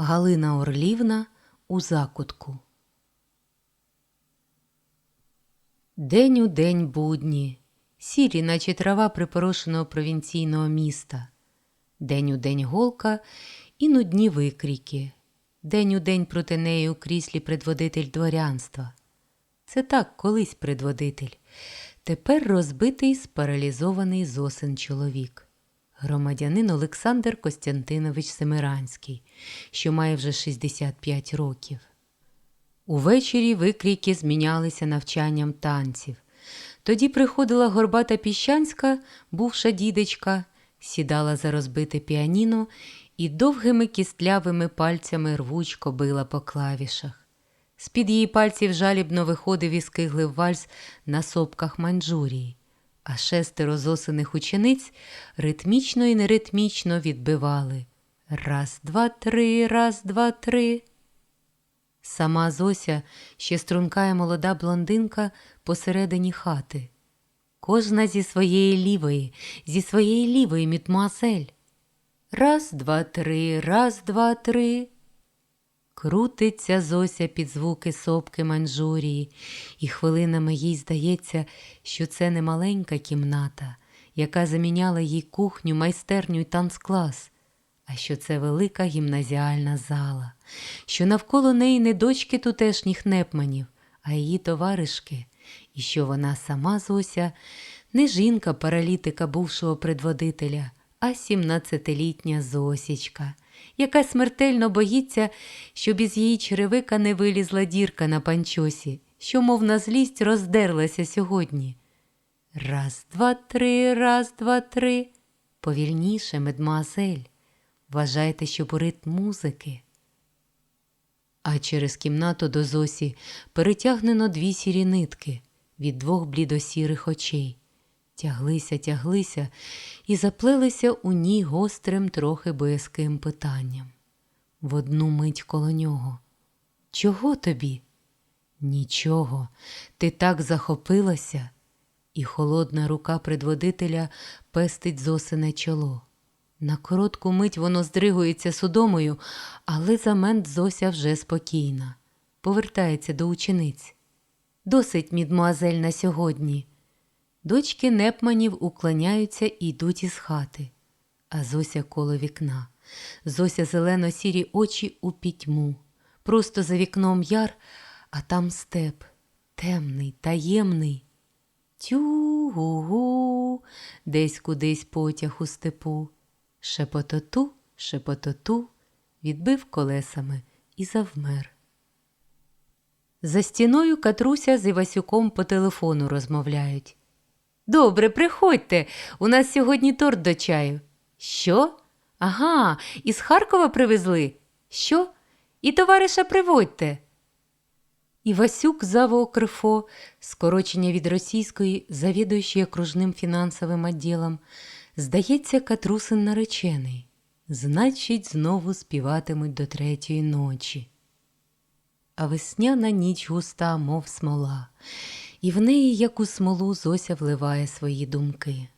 Галина Орлівна у закутку. День у день будні, сірі, наче трава припорошеного провінційного міста. День у день голка і нудні викріки. День у день проти неї у кріслі предводитель дворянства. Це так колись предводитель. Тепер розбитий, спаралізований зосен чоловік. Громадянин Олександр Костянтинович Семиранський, що має вже 65 років. Увечері викрійки змінялися навчанням танців. Тоді приходила горбата піщанська, бувша дідечка, сідала за розбите піаніно і довгими кістлявими пальцями рвучко била по клавішах. З-під її пальців жалібно виходив і скиглив вальс на сопках Манджурії, а шестеро зосених учениць ритмічно і неритмічно відбивали раз, два, три, раз, два, три. Сама Зося ще стрункає молода блондинка посередині хати. Кожна зі своєї лівої, зі своєї лівої мітмуазель. Раз, два, три, раз, два, три. Крутиться Зося під звуки сопки Манджурії, і хвилинами їй здається, що це не маленька кімната, яка заміняла їй кухню, майстерню й танцклас, а що це велика гімназіальна зала, що навколо неї не дочки тутешніх непманів, а її товаришки, і що вона сама Зося не жінка паралітика бувшого предводителя, а сімнадцятилітня Зосічка, яка смертельно боїться, щоб із її черевика не вилізла дірка на панчосі, що, мов на злість, роздерлася сьогодні. Раз, два, три, раз, два, три. Повільніше, медмуазель. Вважайте, щоб у ритм музики. А через кімнату до Зосі перетягнено дві сірі нитки від двох блідосірих очей. Тяглися, тяглися і заплелися у ній гострим, трохи боязким питанням. В одну мить коло нього. Чого тобі? Нічого, ти так захопилася, і холодна рука предводителя пестить зосине чоло. На коротку мить воно здригується судомою, але за мент Зося вже спокійна. Повертається до учениць. Досить, мідмуазель, на сьогодні. Дочки непманів уклоняються і йдуть із хати. А Зося коло вікна. Зося зелено-сірі очі у пітьму. Просто за вікном яр, а там степ, темний, таємний. Тю-гу-гу, десь кудись потяг у степу. Шепототу, шепототу, відбив колесами і завмер. За стіною Катруся з Івасюком по телефону розмовляють. Добре, приходьте. У нас сьогодні торт до чаю. Що? Ага, із Харкова привезли. Що? І товариша приводьте. Івасюк Заво Крифо, скорочення від російської, завідуючий окружним фінансовим відділом, здається, Катрусин наречений. Значить, знову співатимуть до третьої ночі. А весняна ніч густа, мов смола, і в неї, як у смолу, Зося вливає свої думки.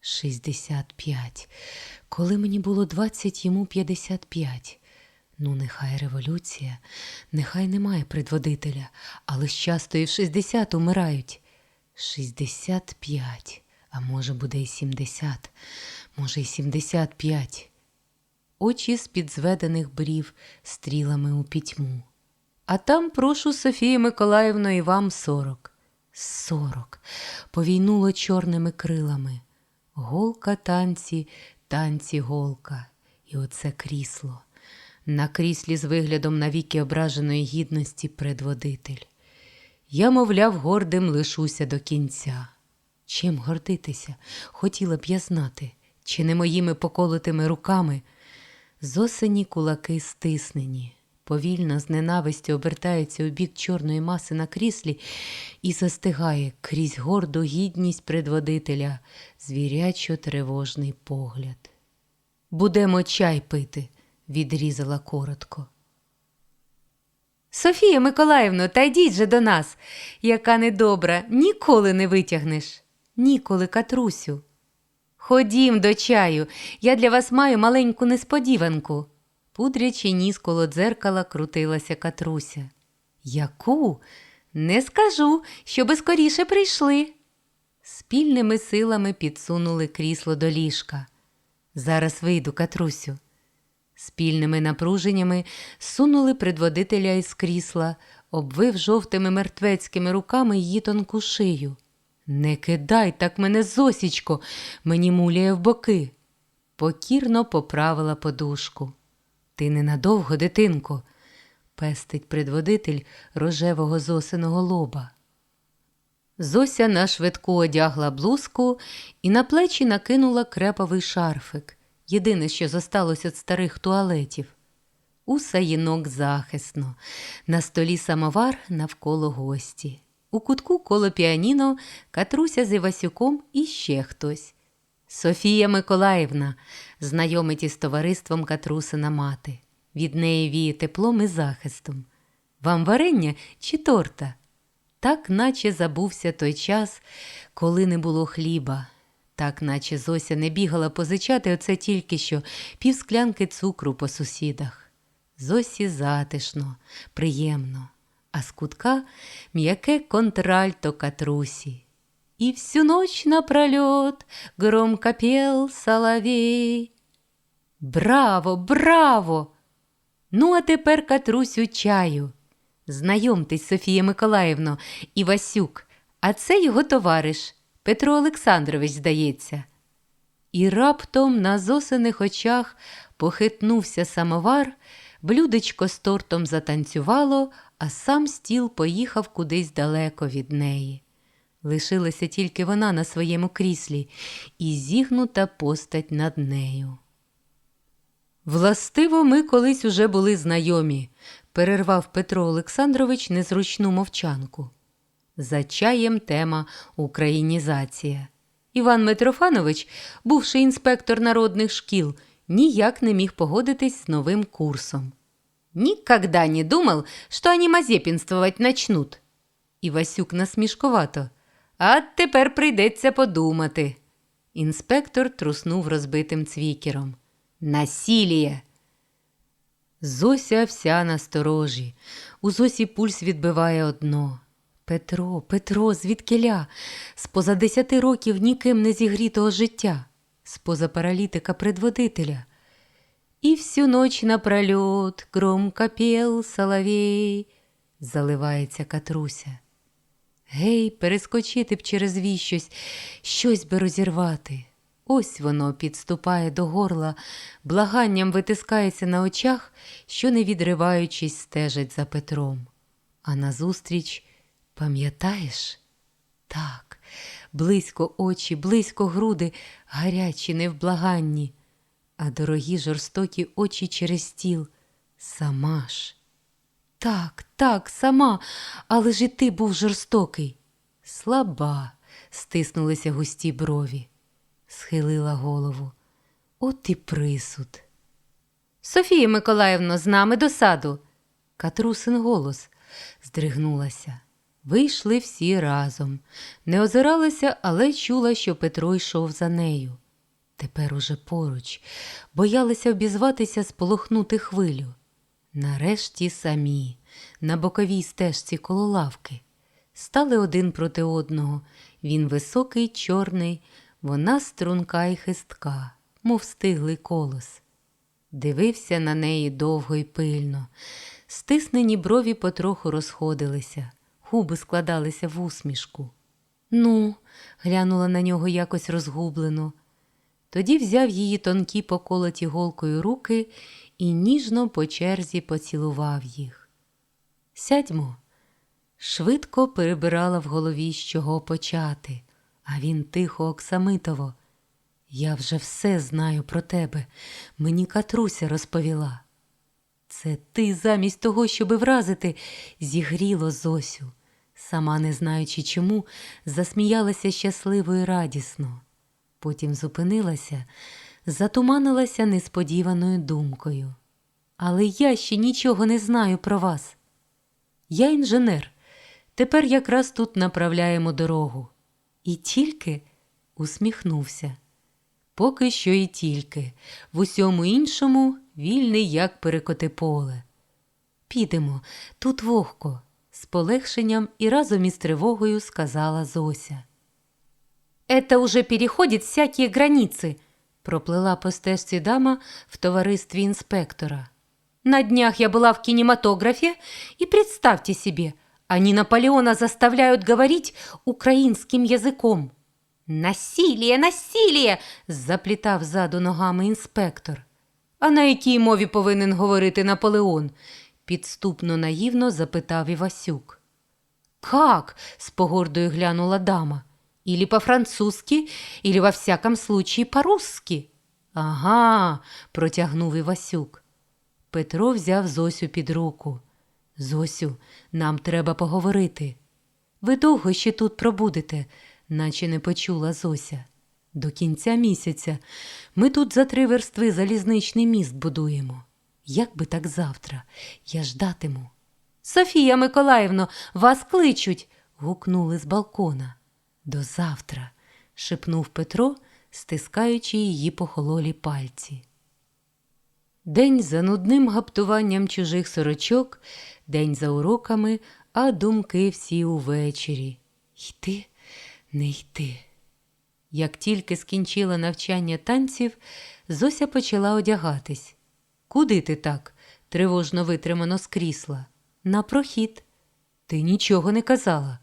Шістдесят п'ять. Коли мені було двадцять, йому п'ятдесят п'ять. Ну, нехай революція, нехай немає предводителя, але ж часто і в шістдесят умирають. Шістдесят п'ять, а може, буде і сімдесят, може, і сімдесят п'ять. Очі з-під зведених брів стрілами у пітьму. А там прошу Софію Миколаївну і вам сорок. Сорок. Повійнуло чорними крилами. Голка танці, танці голка. І оце крісло. На кріслі з виглядом навіки ображеної гідності предводитель. Я, мовляв, гордим лишуся до кінця. Чим гордитися, хотіла б я знати, чи не моїми поколотими руками. Зосені кулаки стиснені, повільно з ненавистю обертається у бік чорної маси на кріслі і застигає крізь горду гідність предводителя, звірячо тривожний погляд. Будемо чай пити, відрізала коротко. Софія Миколаївно, та йдіть же до нас, яка недобра, ніколи не витягнеш. Ніколи, Катрусю. Ходім до чаю, я для вас маю маленьку несподіванку. Пудрячи ніс коло дзеркала, крутилася Катруся. Яку? Не скажу, щоби скоріше прийшли. Спільними силами підсунули крісло до ліжка. Зараз вийду, Катрусю. Спільними напруженнями сунули предводителя із крісла, обвив жовтими мертвецькими руками її тонку шию. Не кидай так мене, Зосічко, мені муляє в боки. Покірно поправила подушку. Ти ненадовго, дитинко, пестить предводитель рожевого зосиного лоба. Зося на швидку одягла блузку і на плечі накинула креповий шарфик, єдине, що зосталось від старих туалетів. У саїнок захисно, на столі самовар навколо гості. У кутку коло піаніно Катруся з Івасюком і ще хтось. Софія Миколаївна, знайомить із товариством Катрусина мати. Від неї віє теплом і захистом. Вам варення чи торта? Так наче забувся той час, коли не було хліба. Так наче Зося не бігала позичати оце тільки що півсклянки цукру по сусідах. Зосі затишно, приємно, а з кутка м'яке контральто катрусі. И всю ночь напролет громко пел соловей. Браво, браво! Ну, а тепер Катрусю чаю. Знайомтесь, Софія Миколаївно, Івасюк, а це його товариш Петро Олександрович, здається. І раптом на зосених очах похитнувся самовар, блюдечко з тортом затанцювало, а сам стіл поїхав кудись далеко від неї. Лишилася тільки вона на своєму кріслі і зігнута постать над нею. Властиво, ми колись уже були знайомі, перервав Петро Олександрович незручну мовчанку. За чаєм тема українізація. Іван Митрофанович, бувши інспектор народних шкіл, ніяк не міг погодитись з новим курсом. Никогда не думал, что они мазепинствовать начнут. Івасюк насмішковато. А тепер прийдеться подумати. Інспектор труснув розбитим цвікером. Насіліє. Зося вся насторожі. У Зосі пульс відбиває одно. Петро, Петро, звідкиля, споза десяти років ніким не зігрітого життя, споза паралітика предводителя. І всю ніч напролет громко пел соловей, заливається Катруся. Гей, перескочити б через вій щось, би розірвати. Ось воно підступає до горла, благанням витискається на очах, що, не відриваючись, стежить за Петром. А назустріч, пам'ятаєш? Так, близько очі, близько груди, гарячі, невблаганні, а дорогі жорстокі очі через стіл. Сама ж. Так, так, сама, але ж і ти був жорстокий. Слаба, стиснулися густі брові, схилила голову. От і присуд. Софія Миколаївно, з нами до саду. Катрусин голос здригнулася. Вийшли всі разом. Не озиралася, але чула, що Петро йшов за нею. Тепер уже поруч, боялися обізватися сполохнути хвилю. Нарешті самі, на боковій стежці коло лавки, стали один проти одного. Він високий, чорний, вона струнка й хистка, мов стиглий колос. Дивився на неї довго й пильно. Стиснені брові потроху розходилися, губи складалися в усмішку. Ну, глянула на нього якось розгублено. Тоді взяв її тонкі поколоті голкою руки і ніжно по черзі поцілував їх. Сядьмо, швидко перебирала в голові, з чого почати, а він тихо, оксамитово. Я вже все знаю про тебе. Мені Катруся розповіла. Це ти замість того, щоби вразити, зігріло Зосю. Сама не знаючи чому, засміялася щасливо і радісно. Потім зупинилася, затуманилася несподіваною думкою. Але я ще нічого не знаю про вас. Я інженер. Тепер якраз тут направляємо дорогу. І тільки усміхнувся. Поки що і тільки, в усьому іншому вільний, як перекоти поле. Підемо, тут вогко, з полегшенням і разом із тривогою сказала Зося. Это уже переходит всякие границы, проплила по стежці дама в товаристві інспектора. На днях я была в кинематографе, и представьте себе, они Наполеона заставляют говорить украинским языком. Насилие, насилие! заплітав ззаду ногами інспектор. А на якій мові повинен говорити Наполеон? підступно наївно запитав Івасюк. Как? с погордою глянула дама. Или по-французски, или во всяком случае по-русски. Ага, протягнув Івасюк. Петро взяв Зосю під руку. Зосю, нам треба поговорити. Ви довго ще тут пробудете, наче не почула Зося. До кінця місяця ми тут за три верстви залізничний міст будуємо. Як би так завтра? Я ждатиму. Софія Миколаївно, вас кличуть. гукнули з балкона. До завтра, шепнув Петро, стискаючи її похололі пальці. День за нудним гаптуванням чужих сорочок, день за уроками, а думки всі увечері. Йти, не йти. Як тільки скінчила навчання танців, Зося почала одягатись. Куди ти так? тривожно витримано з крісла. На прохід. Ти нічого не казала.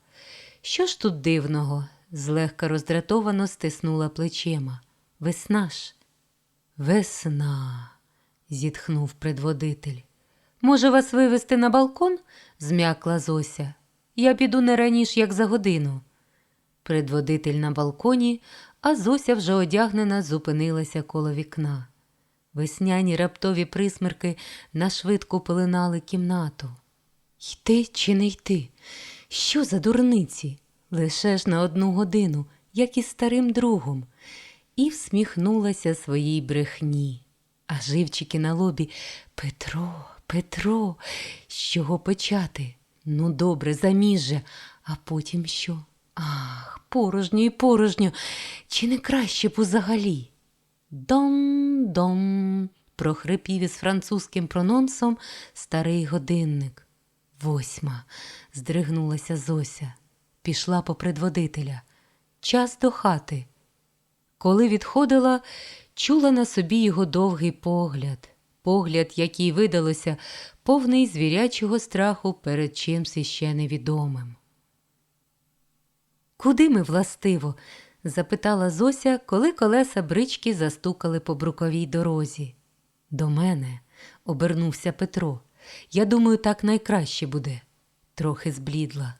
Що ж тут дивного? злегка роздратовано стиснула плечима. Весна ж. Весна, зітхнув предводитель. Може, вас вивести на балкон? зм'якла Зося. Я піду не раніш, як за годину. Предводитель на балконі, а Зося вже одягнена, зупинилася коло вікна. Весняні раптові присмерки нашвидко пилинали кімнату. Йти чи не йти? Що за дурниці? Лише ж на одну годину, як і старим другом, і всміхнулася своїй брехні. А живчики на лобі Петро, Петро, з чого почати? Ну, добре, заміжжя, а потім що? Ах, порожньо і порожньо, чи не краще б узагалі? Дом-дом, прохрипів із французьким прононсом старий годинник. Восьма, здригнулася Зося, пішла по предводителя. Час до хати. Коли відходила, чула на собі його довгий погляд, погляд, який видалося, повний звірячого страху перед чимсь іще невідомим. Куди ми, властиво? запитала Зося, коли колеса брички застукали по бруковій дорозі. До мене, обернувся Петро. Я думаю, так найкраще буде. Трохи зблідла.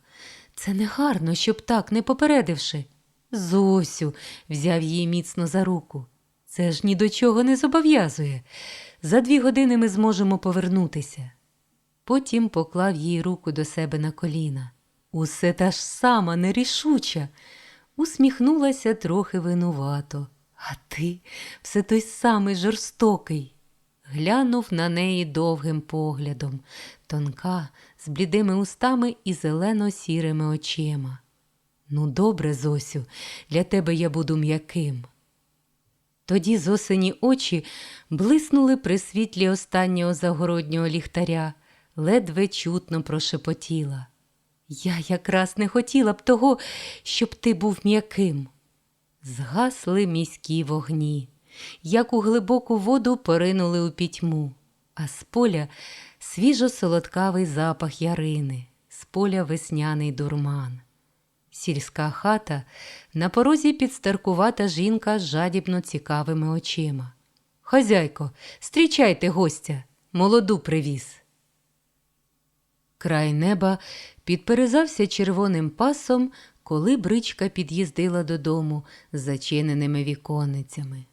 Це не гарно, щоб так, не попередивши. Зосю, взяв її міцно за руку. Це ж ні до чого не зобов'язує. За дві години ми зможемо повернутися. Потім поклав їй руку до себе на коліна. Усе та ж сама нерішуча. Усміхнулася трохи винувато. А ти все той самий жорстокий. Глянув на неї довгим поглядом, тонка, з блідими устами і зелено-сірими очима. Ну, добре, Зосю, для тебе я буду м'яким. Тоді зосені очі блиснули при світлі останнього загороднього ліхтаря, ледве чутно прошепотіла. Я якраз не хотіла б того, щоб ти був м'яким. Згасли міські вогні, як у глибоку воду поринули у пітьму, а з поля свіжо солодкавий запах ярини, з поля весняний дурман. Сільська хата на порозі підстаркувата жінка з жадібно цікавими очима. Хазяйко, зустрічайте гостя, молоду привіз. Край неба підперезався червоним пасом, коли бричка під'їздила додому з зачиненими віконницями.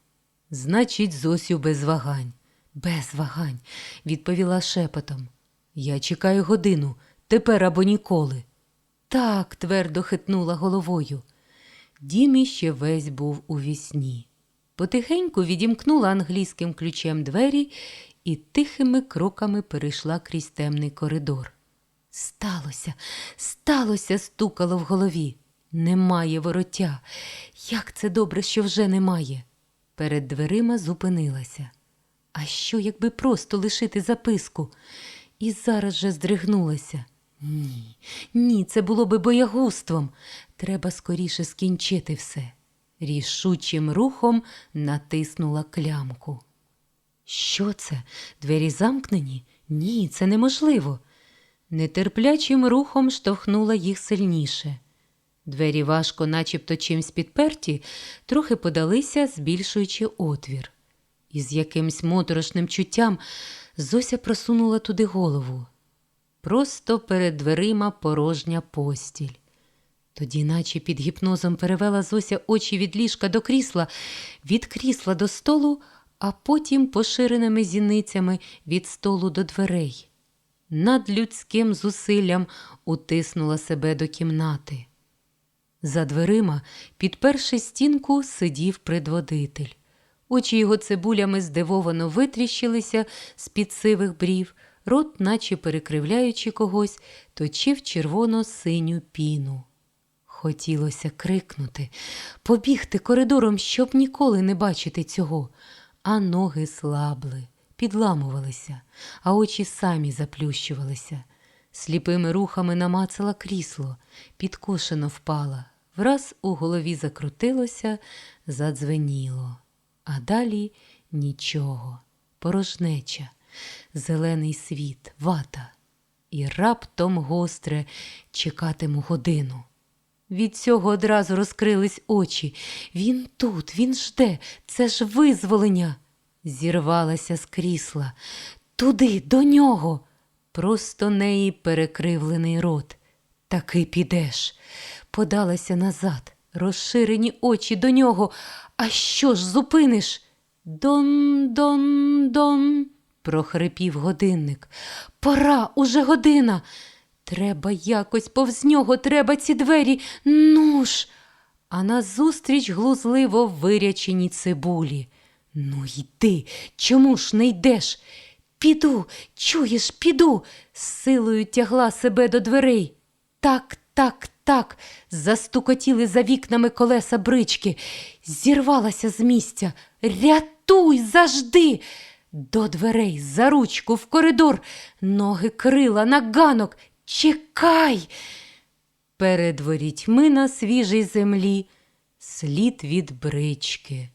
Значить, Зосю без вагань. Без вагань, відповіла шепотом. Я чекаю годину, тепер або ніколи. Так, твердо хитнула головою. Дім ще весь був у вісні. Потихеньку відімкнула англійським ключем двері і тихими кроками перейшла крізь темний коридор. Сталося, сталося, стукало в голові. Немає вороття. Як це добре, що вже немає. Перед дверима зупинилася. А що, якби просто лишити записку? І зараз же здригнулася. Ні, ні, це було би боягузтвом. Треба скоріше скінчити все. Рішучим рухом натиснула клямку. Що це? Двері замкнені? Ні, це неможливо. Нетерплячим рухом штовхнула їх сильніше. Двері важко, начебто чимсь підперті, трохи подалися, збільшуючи отвір. І з якимсь моторошним чуттям Зося просунула туди голову. Просто перед дверима порожня постіль. Тоді, наче під гіпнозом, перевела Зося очі від ліжка до крісла, від крісла до столу, а потім поширеними зіницями від столу до дверей. Над людським зусиллям утиснула себе до кімнати. За дверима, підперши стінку, сидів предводитель. Очі його цибулями здивовано витріщилися з-під сивих брів, рот, наче перекривляючи когось, точив червоно-синю піну. Хотілося крикнути, побігти коридором, щоб ніколи не бачити цього, а ноги слабли, підламувалися, а очі самі заплющувалися. Сліпими рухами намацала крісло, підкошено впала, враз у голові закрутилося, задзвеніло. А далі нічого, порожнеча, зелений світ, вата. І раптом гостре чекатиму годину. Від цього одразу розкрились очі. Він тут, він жде, це ж визволення. Зірвалася з крісла. Туди, до нього. Просто неї перекривлений рот. Таки підеш. Подалася назад, розширені очі до нього. А що ж зупиниш? Дон, дон, дон, прохрипів годинник. Пора, уже година. Треба якось повз нього, треба ці двері. Ну ж. А назустріч глузливо вирячені цибулі. Ну йди, чому ж не йдеш? Піду, чуєш, піду, з силою тягла себе до дверей. Так, так, так, застукотіли за вікнами колеса брички, зірвалася з місця. Рятуй завжди. До дверей, за ручку, в коридор, ноги крила на ганок. Чекай. Перед ворітьми на свіжій землі слід від брички.